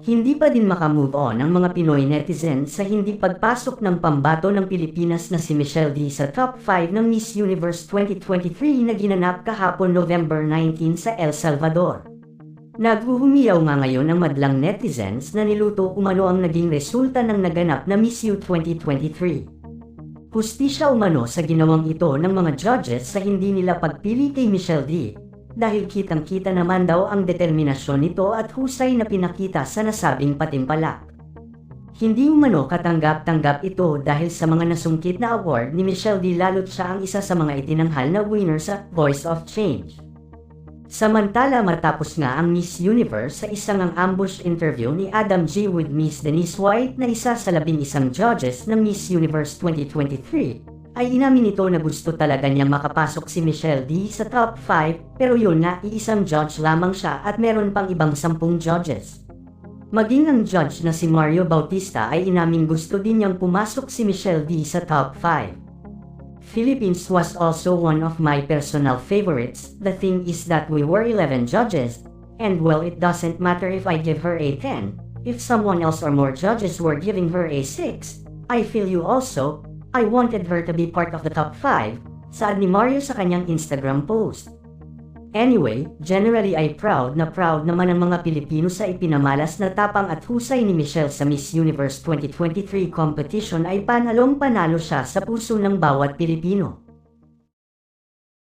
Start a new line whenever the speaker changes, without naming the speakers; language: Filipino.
Hindi pa din makamove on ang mga Pinoy netizens sa hindi pagpasok ng pambato ng Pilipinas na si Michelle D sa top 5 ng Miss Universe 2023 na ginanap kahapon November 19 sa El Salvador. Naghuhumiyaw nga ngayon ang madlang netizens na niluto umano ang naging resulta ng naganap na Miss U 2023. Hustisya umano sa ginawang ito ng mga judges sa hindi nila pagpili kay Michelle D dahil kitang-kita naman daw ang determinasyon nito at husay na pinakita sa nasabing patimpalak. Hindi umano katanggap-tanggap ito dahil sa mga nasungkit na award ni Michelle D lalo't siya ang isa sa mga itinanghal na winner sa Voice of Change. Samantala matapos nga ang Miss Universe sa isang ang ambush interview ni Adam G with Miss Denise White na isa sa labing isang judges ng Miss Universe 2023, ay inamin nito na gusto talaga niyang makapasok si Michelle D sa top 5 pero yun nga iisang judge lamang siya at meron pang ibang sampung judges. Maging ang judge na si Mario Bautista ay inaming gusto din niyang pumasok si Michelle D sa top 5. Philippines was also one of my personal favorites. The thing is that we were 11 judges, and well, it doesn't matter if I give her a 10. If someone else or more judges were giving her a 6, I feel you also. I wanted her to be part of the top 5, saad ni Mario sa kanyang Instagram post. Anyway, generally ay proud na proud naman ang mga Pilipino sa ipinamalas na tapang at husay ni Michelle sa Miss Universe 2023 competition ay panalong panalo siya sa puso ng bawat Pilipino.